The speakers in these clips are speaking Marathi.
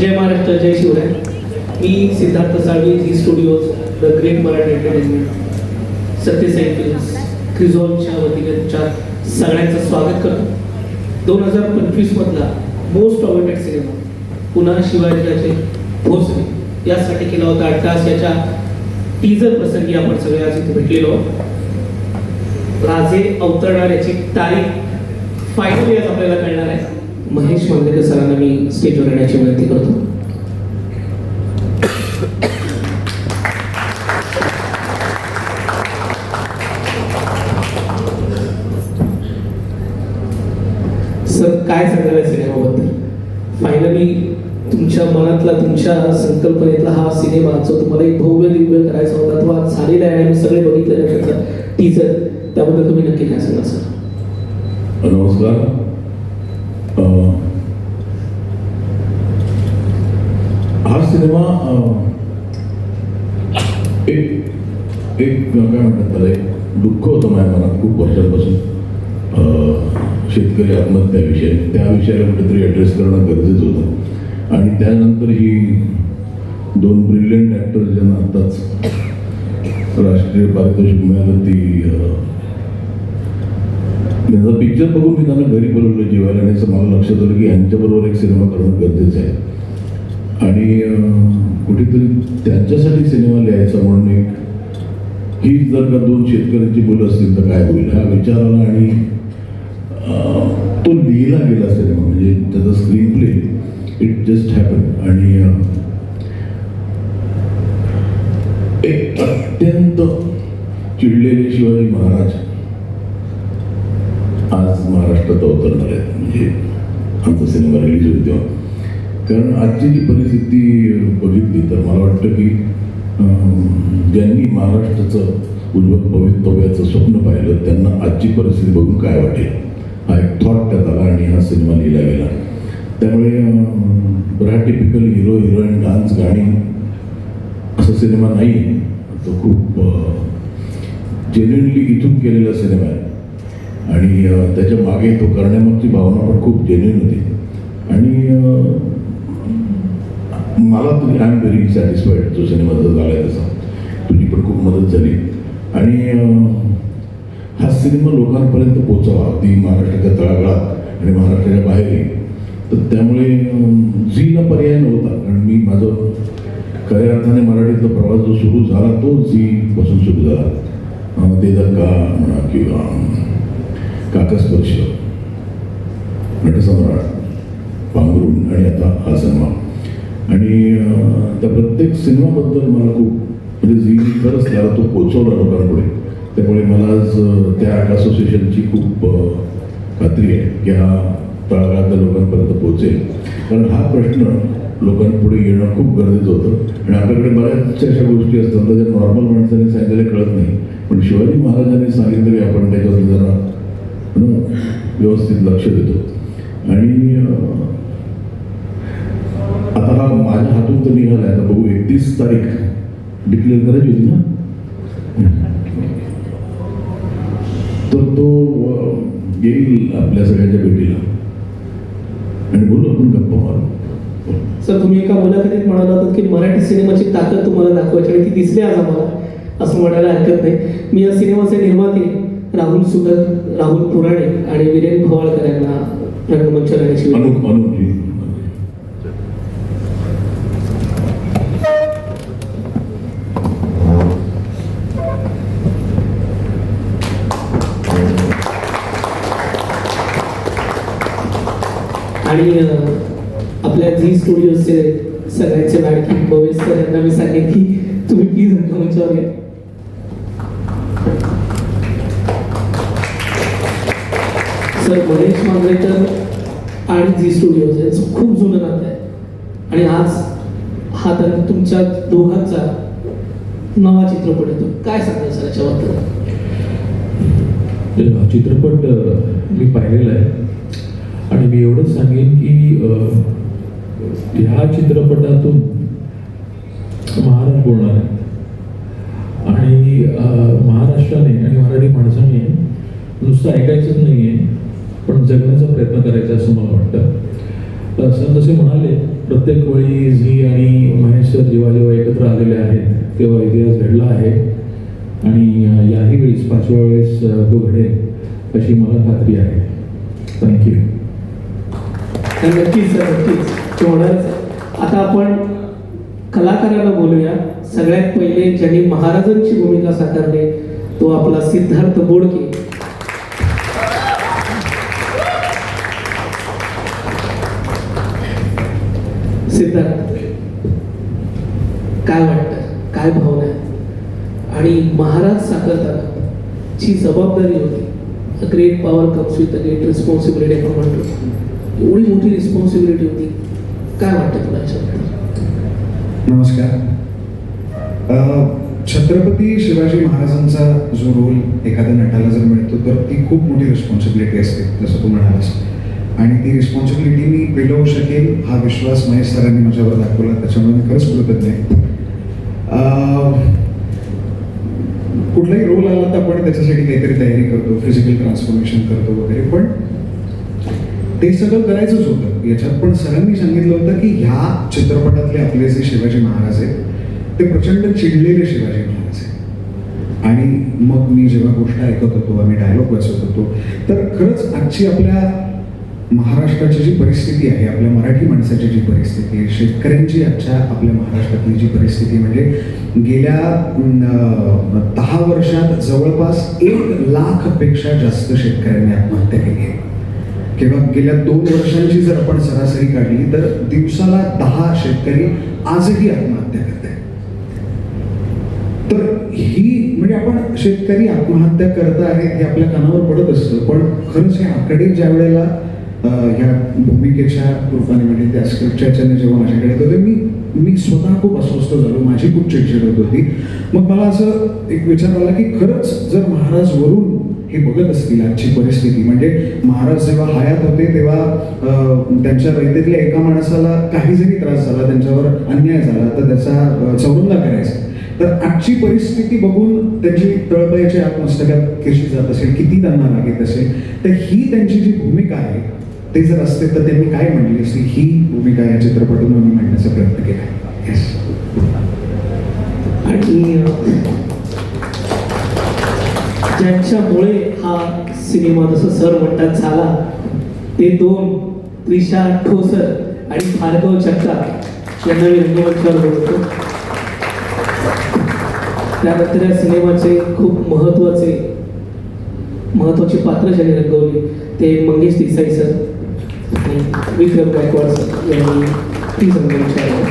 जय महाराष्ट्र जय शिवराय. मी Siddharth Salvi Zee studios the great Marathi entertainment Satyasai films क्रिझॉनच्या वतीने तुमच्या सगळ्यांचं स्वागत करतो. दोन हजार पंचवीसमधला मोस्ट अवॉर्डेड सिनेमा पुन्हा शिवाजीराजे भोसले. यासाठी केला होता अट्टास. याच्या टीजर प्रसंगी आपण सगळे आज इथे भेटलेलो आहोत. राजे अवतरणार याची तारीख फायनली आज आपल्याला कळणार आहे. महेश मांजरेकर सरांना मी स्टेजवर येण्याची विनंती करतो. सर काय सांगाल या सिनेमाबद्दल? फायनली तुमच्या मनातला तुमच्या संकल्पनेतला हा सिनेमा जो तुम्हाला एक भव्य दिव्य करायचा होता तो आज झालेला आहे आम्ही सगळे बघितले त्याचा टीचर त्याबद्दल तुम्ही नक्की काय सांगा सर? नमस्कार अं, हा सिनेमा um, एक एक काय म्हणतात त्याला एक दुःख होतं माझ्या मनात खूप वर्षांपासून. शेतकरी आत्महत्याविषयी त्या विषयाला कुठेतरी ॲड्रेस करणं गरजेचं होतं. आणि त्यानंतर ही दोन ब्रिलियंट ॲक्टर ज्यांना आत्ताच राष्ट्रीय पारितोषिक मिळालं ती त्यांचा पिक्चर बघून मी त्यांना घरी बोलवलं जेवायला. आणि असं मला लक्षात आलं की यांच्याबरोबर एक सिनेमा करणं गरजेचं आहे. आणि कुठेतरी त्यांच्यासाठी सिनेमा लिहायचा म्हणून एक ही जर का दोन शेतकऱ्यांची मुलं असतील तर काय होईल? हा विचार आला आणि तो लिहिला गेला सिनेमा म्हणजे त्याचा screen play it just happen आणि एक अत्यंत चिडलेले शिवाजी महाराज आज महाराष्ट्रात अवतरणार आहेत. म्हणजे आमचा सिनेमा रिलीज होईल तेव्हा. कारण आजची जी परिस्थिती बघितली तर मला वाटतं की ज्यांनी महाराष्ट्राचं उज्ज्वल भवितव्याचं स्वप्न पाहिलं त्यांना आजची परिस्थिती बघून काय वाटेल? हा एक थॉट त्यात आला आणि हा सिनेमा लिहिला गेला. त्यामुळे um, typical hero heroine dance गाणी असा सिनेमा नाही तो खूप जेन्युनली इथून केलेला सिनेमा आहे. आणि त्याच्यामागे तो करण्यामागची भावना पण खूप जेन्युन होती. आणि मला तुम्ही आय एम व्हेरी सॅटिस्फाईड जो सिनेमा जसा झाला आहे तसा. तुझी पण खूप मदत झाली. आणि हा सिनेमा लोकांपर्यंत पोचावा अगदी महाराष्ट्राच्या तळागाळात आणि महाराष्ट्राच्या बाहेरही तर त्यामुळे झीला पर्याय नव्हता. कारण मी माझं खऱ्या अर्थाने मराठीतला प्रवास जो सुरू झाला तो झी पासून सुरू झाला. अ, ते का म्हणा किंवा काकस्पर्श नटसम्राट पांघरुण आणि आता हा सिनेमा. आणि त्या प्रत्येक सिनेमाबद्दल मला खूप म्हणजे झी खरंच त्याला तो पोचवला लोकांपुढे त्यामुळे मला आज त्या आर्ट असोसिएशनची खूप खात्री आहे की हा तळागाळातल्या लोकांपर्यंत पोहोचेल. कारण हा प्रश्न लोकांपुढे येणं खूप गरजेचं होतं. आणि आपल्याकडे बऱ्याचशा अशा गोष्टी असतात ज्या नॉर्मल माणसाने सांगितलेल्या कळत नाही पण शिवाजी महाराजांनी सांगितलं की आपण त्याच्यावर जरा व्यवस्थित लक्ष देतो. आणि आता हा माझ्या हातून तर निघाला आता बघू एकतीस तारीख. डिक्लेअर करायची होती ना? तर तो येईल आपल्या सगळ्यांच्या भेटीला. आणि बोलू आपण गप्पा मारू. सर तुम्ही एका मुलाखतीत म्हणाला होतात की मराठी सिनेमाची ताकद तुम्हाला दाखवायची आणि ती दिसली आज आम्हाला. असं म्हणायला हरकत नाही. मी या सिनेमाचे निर्माते राहुल सुगत राहुल पुराणे आणि वीरेन भवाळकर यांना रंगमंचावर आणि आपल्या झी स्टुडिओचे सगळ्यांचे लाडकी भवेश सर यांना मी सांगेन की तुम्ही प्लीज मंचावर घ्या सर महेश मांजरेकर आणि झी स्टुडिओज यांचं खूप जुनं नातं आहे. आणि आज हा तर तुमच्या दोघांचा नवा चित्रपट येतो. काय सांगाल सर याच्याबद्दल? चित्रपट मी पाहिलेला आहे. आणि मी एवढंच सांगेन की ह्या चित्रपटातून महाराज बोलणार आहेत. आणि महाराष्ट्राने आणि मराठी माणसाने नुसतं ऐकायचंच नाही आहे पण जगण्याचा प्रयत्न करायचा असं मला वाटतं. अ, सर जसे म्हणाले प्रत्येक वेळी झी आणि महेश सर जेव्हा जेव्हा एकत्र आलेले आहेत तेव्हा इतिहास घडला आहे. आणि याही वेळेस पाचव्या वेळेस तो घडेल अशी मला खात्री आहे. थँक्यू तर नक्कीच सर नक्कीच. तेवढंच आता आपण कलाकारांना बोलूया. सगळ्यात पहिले ज्यांनी महाराजांची भूमिका साकारली तो आपला सिद्धार्थ बोडके. सिद्धार्थ काय वाटतं? काय भावना आहे? आणि महाराज साकारताना ची जबाबदारी होती great power comes with great responsibility आपण म्हणतो. एवढी मोठी रिस्पॉन्सिबिलिटी होती. काय वाटतं तुला याच्याबद्दल? नमस्कार. छत्रपती शिवाजी महाराजांचा जो रोल एखाद्या नटाला जर मिळतो तर ती खूप मोठी रिस्पॉन्सिबिलिटी असते जसं तू म्हणालास. आणि ती रिस्पॉन्सिबिलिटी मी पेलवू शकेल हा विश्वास महेश सरांनी माझ्यावर दाखवला त्याच्यामुळे मी खरंच कृतज्ञ आहे. कुठलाही रोल आला तर आपण त्याच्यासाठी काहीतरी तयारी करतो फिजिकल ट्रान्सफॉर्मेशन करतो वगैरे पण ते सगळं करायचंच होतं. याच्यात पण सरांनी सांगितलं होतं की ह्या चित्रपटातले आपले जे शिवाजी महाराज आहेत ते प्रचंड चिडलेले शिवाजी महाराज आहेत. आणि मग मी जेव्हा गोष्ट ऐकत होतो आम्ही डायलॉग वाचत होतो तर खरंच आजची आपल्या महाराष्ट्राची जी परिस्थिती आहे आपल्या मराठी माणसाची जी परिस्थिती आहे शेतकऱ्यांची आजच्या आपल्या महाराष्ट्रातली जी परिस्थिती म्हणजे गेल्या दहा वर्षात जवळपास एक लाखपेक्षा जास्त शेतकऱ्यांनी आत्महत्या केली आहे. किंवा गेल्या दोन वर्षांची जर आपण सरासरी काढली तर दिवसाला दहा शेतकरी आजही आत्महत्या करत आहेत तर ही म्हणजे आपण शेतकरी आत्महत्या करत आहेत हे आपल्या कानावर पडत असतं पण खरंच हे आकडे ज्या वेळेला ह्या भूमिकेच्या रूपाने म्हणजे त्या स्क्रिप्टच्या जेव्हा माझ्याकडे येतो होते मी मी स्वतः खूप अस्वस्थ झालो माझी खूप चिडचिड होत होती. मग मला असं एक विचार आला की खरंच जर महाराज वरून हे बघत असतील आजची परिस्थिती. म्हणजे महाराज जेव्हा हयात होते तेव्हा त्यांच्या रयतेतल्या एका माणसाला काही जरी त्रास झाला त्यांच्यावर अन्याय झाला तर त्याचा अं, चौरंगा करायचा. तर आजची परिस्थिती बघून त्यांची तळपायाची आत्मस्तकात कशी जात असेल किती त्यांना लागत असेल तर ही त्यांची जी भूमिका आहे ते जर असते तर त्यांनी काय म्हणली असती? ही भूमिका या चित्रपटातून मी मांडण्याचा प्रयत्न केला. येस आणि ज्यांच्यामुळे हा सिनेमा जसं सर म्हणतात झाला ते दोन त्रिशा ठोसर आणि भार्गव जगताप यांना मी रंगमंचावर बोलतो त्यानंतर या सिनेमाचे खूप महत्त्वाचे महत्त्वाचे पात्र ज्यांनी रंगवले ते मंगेश देसाई सर आणि विक्रम गायकवाड सर यांनी ती रंगमंचावर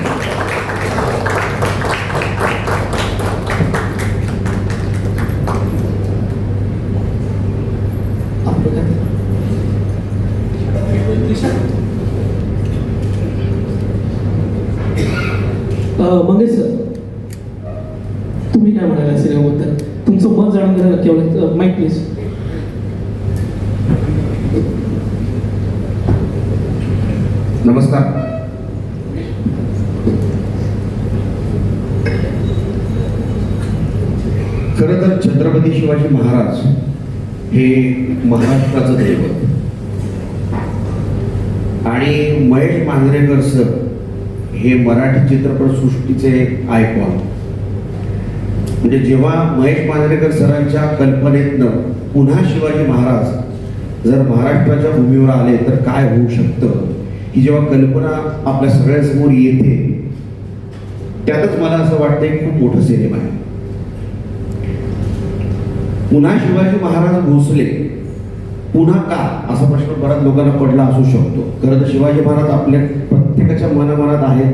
नक्की आवडेल माईक प्लीज नमस्कार खरं तर छत्रपती शिवाजी महाराज हे महाराष्ट्राचं दैवत. आणि महेश मांजरेकर सर हे मराठी चित्रपट सृष्टीचे आयकॉन. म्हणजे जेव्हा महेश मांजरेकर सरांच्या कल्पनेतनं पुन्हा शिवाजी महाराज जर महाराष्ट्राच्या भूमीवर आले तर काय होऊ शकतं? ही जेव्हा कल्पना आपल्या सगळ्यांसमोर येते त्यातच मला असं वाटतं की खूप मोठं सिनेमा आहे. पुन्हा शिवाजी महाराज भोसले पुन्हा का? असा प्रश्न बऱ्याच लोकांना पडला असू शकतो. खरं तर शिवाजी महाराज आपल्या प्रत्येकाच्या मनामनात आहेत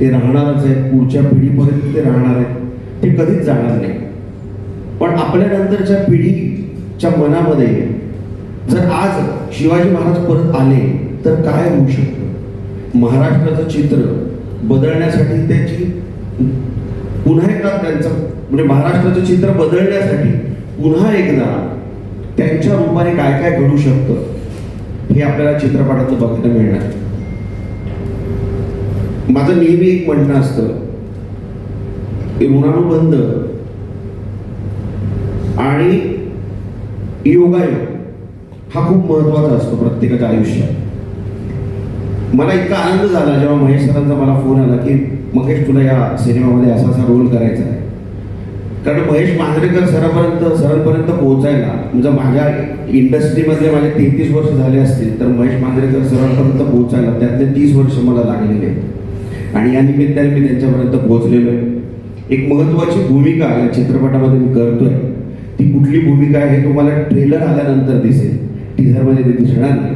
ते राहणारच आहेत पुढच्या पिढीपर्यंत ते राहणार आहेत. ते कधीच जाणार नाही. पण आपल्या नंतरच्या पिढीच्या मनामध्ये जर आज शिवाजी महाराज परत आले तर काय होऊ शकतं? महाराष्ट्राचं चित्र बदलण्यासाठी त्याची पुन्हा एकदा त्यांचं म्हणजे महाराष्ट्राचं चित्र बदलण्यासाठी पुन्हा एकदा त्यांच्या रूपाने काय काय घडू शकतं हे आपल्याला चित्रपटातलं बघायला मिळणार. माझं नेहमी एक म्हणणं असतं ऋणानुबंध आणि योगायोग हा खूप महत्त्वाचा असतो प्रत्येकाच्या आयुष्यात. मला इतका आनंद झाला जेव्हा महेश सरांचा मला फोन आला की महेश तुला या सिनेमामध्ये असा असा रोल करायचा आहे. कारण महेश मांजरेकर सरांपर्यंत सरांपर्यंत पोहोचायला म्हणजे माझ्या इंडस्ट्रीमधले माझे तेहतीस वर्ष झाले असतील तर महेश मांजरेकर सरांपर्यंत पोहोचायला त्यातले तीस वर्ष मला लागलेले आहेत. आणि या निमित्ताने मी त्यांच्यापर्यंत पोहोचलेलो आहे. एक महत्त्वाची भूमिका या चित्रपटामध्ये मी करतोय. ती कुठली भूमिका आहे हे तुम्हाला ट्रेलर आल्यानंतर दिसेल. टीझरमध्ये ते दिसणार नाही.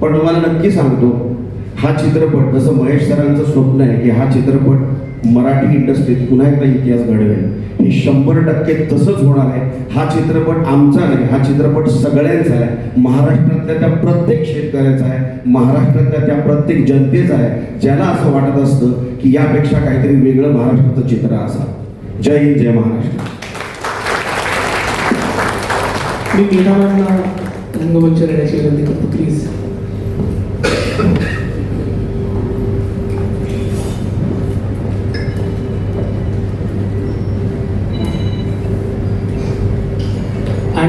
पण तुम्हाला नक्की सांगतो हा चित्रपट जसं महेश सरांचं स्वप्न आहे की हा चित्रपट मराठी इंडस्ट्रीत पुन्हा एकदा इतिहास घडवेल. हे शंभर टक्के तसंच होणार आहे. हा चित्रपट आमचा नाही हा चित्रपट सगळ्यांचा आहे. महाराष्ट्रातल्या त्या प्रत्येक शेतकऱ्याचा आहे महाराष्ट्रातल्या त्या प्रत्येक जनतेचा आहे. ज्याला असं वाटत असतं की यापेक्षा काहीतरी वेगळं महाराष्ट्राचं चित्र असा जय हिंद जय महाराष्ट्र. मी मीनावांना रंगमंच विनंती करतो प्लीज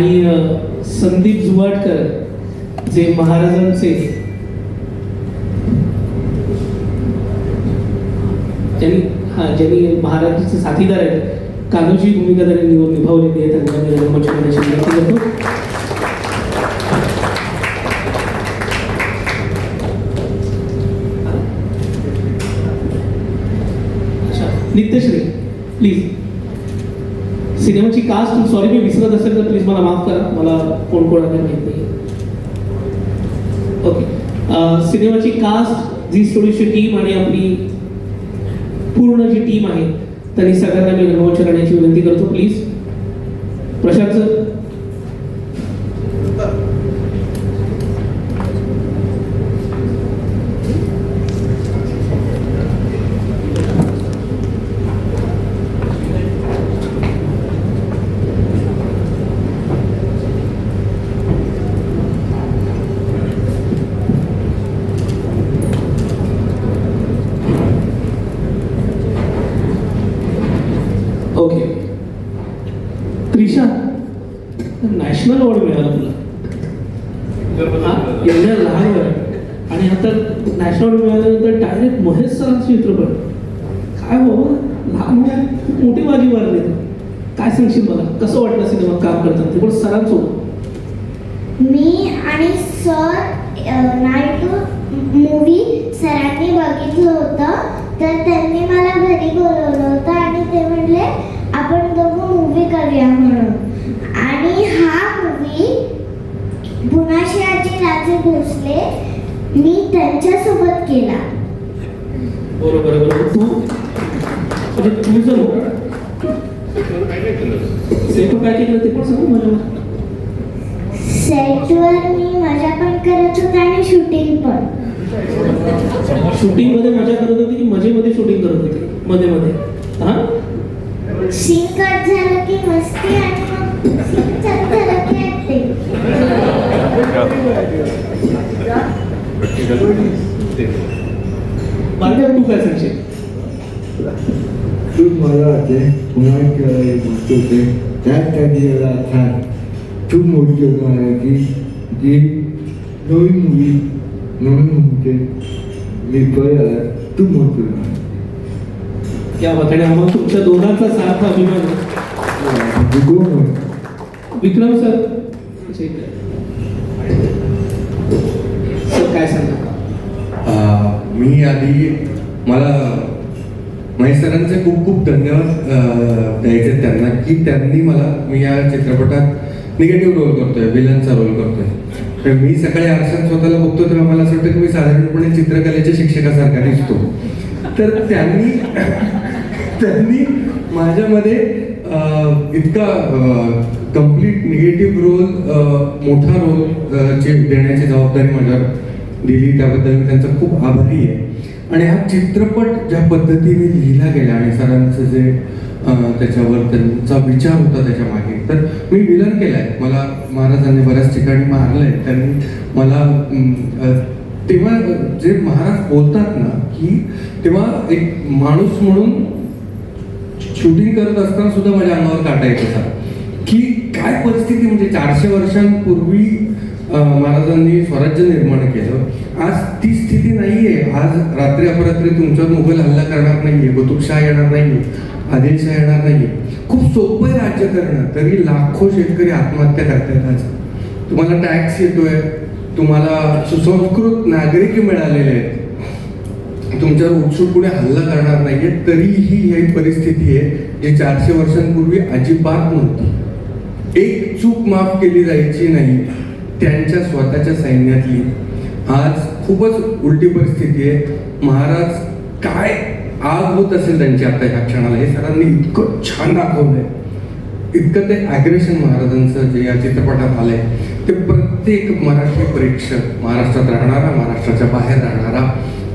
आणि संदीप जुवाटकर जे महाराजांचे ज्यांनी हा ज्यांनी महाराजांचे साथीदार आहेत कान्होची भूमिका त्यांनी निवड निभावलेली आहे त्यांना मी अच्छा नित्यश्री प्लीज सिनेमाची कास्ट सॉरी मी विसरत असेल तर प्लीज मला माफ करा. मला कोण कोण आहे माहिती नाही. ओके सिनेमाची कास्ट जी स्टुडिओची टीम आणि आपली पूर्ण जी टीम आहे त्यांनी सगळ्यांना मी रंगमंच करण्याची विनंती करतो प्लीज प्रशांत नॅशनल अवॉर्ड मिळाला तुला. हा? एवढ्या लहान वयात आणि आता नॅशनल अवॉर्ड मिळाल्यानंतर डायरेक्ट महेश सरांचा चित्रपट. काय बाबा लहान वयात खूप मोठी बाजी मारली. काय सांगशील मला? कसं वाटलं सिनेमात काम करतात ते पण सरांसोबत. मी आणि सर नाईट मूवी सरांनी बघितलं होतं तर त्यांनी मला घरी बोलवलं होतं आणि ते म्हणले आपण दोघं मूवी करूया म्हणून आणि हा मूवी पुणाशियाचे राजे भोसले मी त्यांच्यासोबत केला. बरोबर बरोबर. तू म्हणजे तुझं सेटू काय केलं ते पण सांगू मला? सेटवर मी मजा पण करत होते आणि शूटिंग पण. शूटिंगमध्ये मजा करत होती की मजेमध्ये शूटिंग करत होती? मध्ये मध्ये. हा? सीन कट झालं की मस्ती आणि मग सीन झालं की बाकी तू. काय सांगशील? तू मला वाटते पुन्हा एक गोष्ट होते त्याच त्या छान तू मोठी होणार आहे की जी नवीन मुली नवीन मुली मी परत तू मोठी होणार या वाकडे आम्हाला तुमच्या दोघांचा सार्थ अभिमान आहे. विक्रम सर. काय सांगा? मी आधी मला महेश सरांचे खूप खूप धन्यवाद द्यायचे त्यांना की त्यांनी मला मी या चित्रपटात निगेटिव्ह रोल करतोय विलनचा रोल करतोय. तर मी सकाळी आरशात स्वतःला बघतो तेव्हा मला असं वाटतं की मी साधारणपणे चित्रकलेच्या शिक्षकासारखा दिसतो. तर त्यांनी त्यांनी माझ्यामध्ये इतका कंप्लीट निगेटिव्ह रोल मोठा रोल चे देण्याची जबाबदारी माझ्यावर दिली त्याबद्दल मी त्यांचा खूप आभारी आहे. आणि हा चित्रपट ज्या पद्धतीने लिहिला गेला आणि सरांचं जे त्याच्यावर त्यांचा विचार होता त्याच्यामागे तर मी विलन केलाय मला महाराजांनी बऱ्याच ठिकाणी मारलंय त्यांनी मला तेव्हा जे महाराज बोलतात ना की तेव्हा एक माणूस म्हणून शूटिंग करत असताना सुद्धा माझ्या अंगावर काटा येत होता. की काय परिस्थिती म्हणजे चारशे वर्षांपूर्वी महाराजांनी स्वराज्य निर्माण केलं. आज ती स्थिती नाही आहे आज रात्री अपरात्री तुमच्यावर मुघल हल्ला करणार नाहीये. कुतुबशाह येणार नाहीये. आदिलशाह येणार नाहीये. खूप सोपं आहे राज्य करणं. तरी लाखो शेतकरी आत्महत्या करतात आज. तुम्हाला टॅक्स येतोय. तुम्हाला सुसंस्कृत नागरिक मिळालेले आहेत. तुमच्यावर उत्सुकपणे हल्ला करणार नाहीये. तरीही ही परिस्थिती आहे जी चारशे वर्षांपूर्वी अजिबात नव्हती. एक चूक माफ केली जायची नाही. त्यांच्या स्वतःच्या सैन्यातली. आज खूपच उलटी परिस्थिती आहे. महाराज काय आग होत असेल त्यांची आता ह्या क्षणाला? हे सरांनी इतकं छान दाखवलंय. इतकं ते ॲग्रेशन महाराजांचं जे या चित्रपटात आलंय ते प्रत्येक मराठी प्रेक्षक महाराष्ट्रात राहणारा महाराष्ट्राच्या बाहेर राहणारा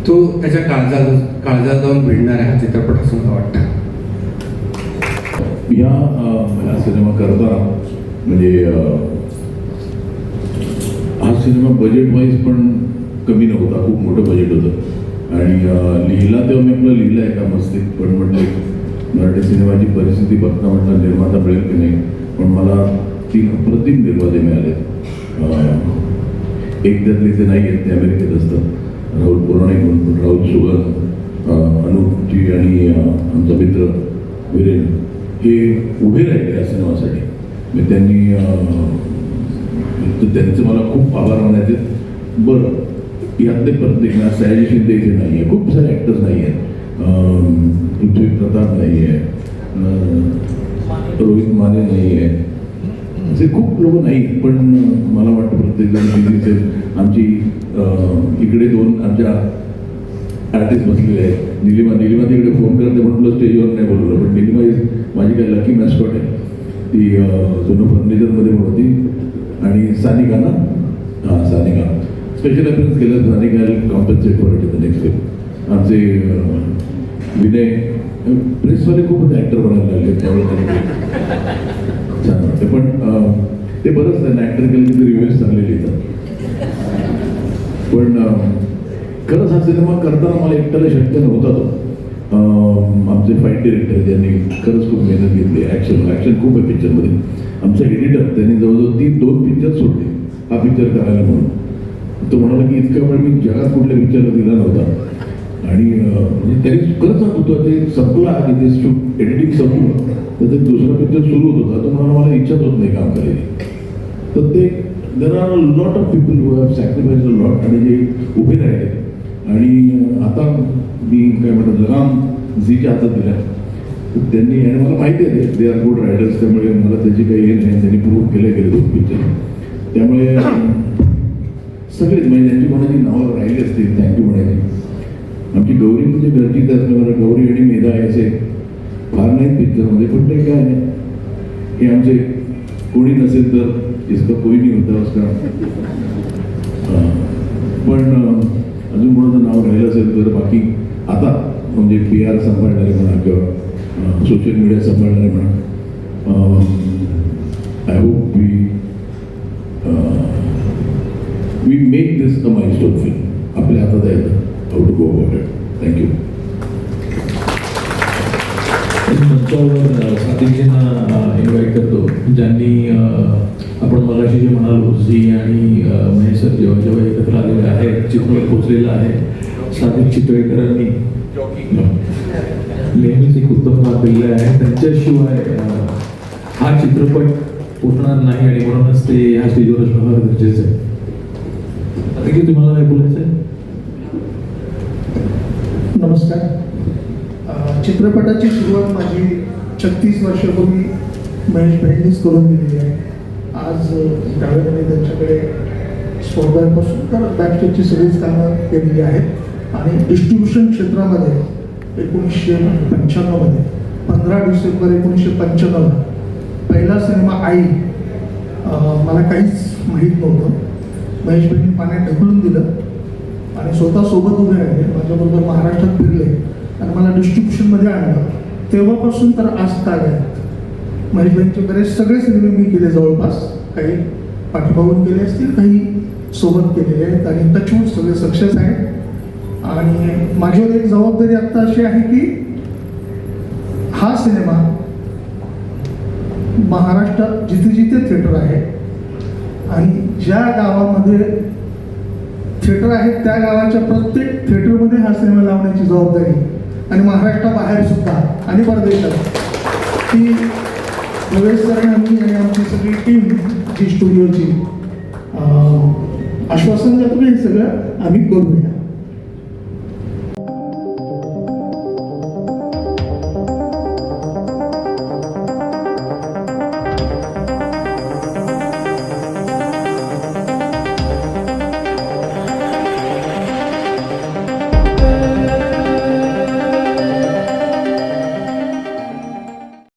तो त्याच्या काळजा काळजात जाऊन भिडणार आहे हा चित्रपट असं मला वाटतं. या अं, सिनेमा करताना म्हणजे हा सिनेमा बजेट वाईज पण कमी नव्हता खूप मोठं बजेट होतं. आणि लिहिला तेव्हा मी आपलं लिहिलं आहे का मस्तीत पण म्हटलं मराठी सिनेमाची परिस्थिती बघता म्हटलं निर्माता मिळेल की नाही? पण मला तीन अप्रतिम निर्माते मिळाले. एक त्यातले ते नाही आहेत ते अमेरिकेत असतात राहुल पुराणिक म्हणून पण राहुल सुगन अं, अनुपजी आणि आमचा मित्र वीरेन हे उभे राहिले या सिनेमासाठी. मी त्यांनी तर त्यांचे मला खूप आभार मानायचे. बरं यातले प्रत्येक ना सयाजी शिंदे इथे नाही आहे खूप सारे ॲक्टर्स नाही आहेत पृथ्वी प्रताप नाही आहे रोहित माने नाही आहे असे खूप लोक नाही पण मला वाटतं प्रत्येक जण तिथे आमची इकडे दोन आमच्या आर्टिस्ट बसलेले आहेत. निलिमा निलिमा तिकडे फोन करते म्हणून स्टेजवर नाही बोलवलं. पण निलिमा माझी काही लकी मॅस्कॉट आहे. ती जुनं फर्निचरमध्ये होती. आणि सानिका ना हां सानिका स्पेशल अपियरन्स केलं Sanika compensate for it the next film आमचे विनय प्रेसवाले खूपच ॲक्टर बनायला लागले त्यामुळे छान वाटते. पण ते बरंच त्यांना ॲक्टर केलं की रिव्ह्यूज चांगले लिहितात पण खरंच हा सिनेमा करताना मला एकट्याला शक्य नव्हता तो. आमचे फाईट डिरेक्टर त्यांनी खरंच खूप मेहनत घेतली ॲक्शन ॲक्शन खूप आहे पिक्चरमध्ये आमचा एडिटर त्यांनी जवळजवळ तीन दोन पिक्चर सोडले हा पिक्चर करायला म्हणून. तो म्हणाला की इतका वेळ मी जगात कुठल्या पिक्चरला दिला नव्हता. आणि म्हणजे त्यांनी खरंच सांगतो ते संपला की ते शूट एडिटिंग संपलं. तर ते दुसरा पिक्चर सुरू होत होता. तो म्हणाला मला इच्छाच होत नाही काम करायची. तर ते there are lot of people who have sacrifice lot आणि जे उभे राहिले. आणि आता मी काय म्हणतात लगाम झीच्या हातात दिल्या. तर त्यांनी आणि मला माहिती आहे ते दे आर गुड रायडर्स त्यामुळे मला त्याची काही हे नाही त्यांनी प्रूव्ह केले गेले दोन पिक्चर त्यामुळे सगळेच म्हणजे त्यांची कोणाची नावं राहिली असतील थँक्यू म्हणायची. आमची गौरी म्हणजे गरजेचं असल्यामुळे गौरी आणि मेधा हे फार नाहीत पिक्चरमध्ये पण ते काय आहे? हे आमचे कोणी नसेल तर इसका कोई नहीं होता उसका. पण अजून कोणाचं नाव राहिलं असेल तर बाकी आता म्हणजे पी आर सांभाळणारे म्हणा किंवा सोशल मीडिया सांभाळणारे म्हणा I hope we we make this a milestone film आपल्या हातात आहे how to go about it thank you मी आणि अं, म्हणजे जेव्हा जेव्हा एकत्र आलेले आहेत चित्रपट पोचलेला आहे साधिक चितळेकरांनी. नेहमीच एक उत्तम भाग केलेलं आहे. त्यांच्याशिवाय हा चित्रपट पोचणार नाही आणि म्हणूनच ते ह्या स्टेजवर असणं गरजेचं आहे. आता की तुम्हाला काय बोलायचं आहे नमस्कार चित्रपटाची सुरुवात माझी छत्तीस वर्षापूर्वी महेश भेंडीच करून दिलेली आहे. आज अ, त्यांच्याकडे स्पर्धापासून तर बॅकस्टेजची सगळीच कामं केलेली आहेत. आणि डिस्ट्रीब्युशन क्षेत्रामध्ये एकोणीसशे पंच्याण्णवमध्ये पंधरा डिसेंबर एकोणीसशे पंच्याण्णवला पहिला सिनेमा आई मला काहीच माहीत नव्हतं. महेश पाण्यात ढकलून दिलं आणि स्वतः सोबत उभे राहिले. माझ्याबरोबर महाराष्ट्रात फिरले आणि मला डिस्ट्रीब्युशनमध्ये आणलं. तेव्हापासून तर आज ताग आहेत. महेश भाईंचे बरेच सगळे सिनेमे मी केले जवळपास. काही पाठीमागून केले असतील काही सोबत केलेले आहेत. आणि टचवूड सगळे सक्सेस आहेत. आणि माझ्यावर एक जबाबदारी आत्ता अशी आहे की हा सिनेमा महाराष्ट्रात जिथे जिथे थिएटर आहे आणि ज्या गावामध्ये थिएटर आहेत त्या गावाच्या प्रत्येक थिएटरमध्ये हा सिनेमा लावण्याची जबाबदारी. आणि महाराष्ट्राबाहेर सुद्धा आणि परदेशात. ती योगेश कारण आम्ही आणि आमची सगळी टीम जी स्टुडिओची आश्वासन देतो हे सगळं आम्ही करूया.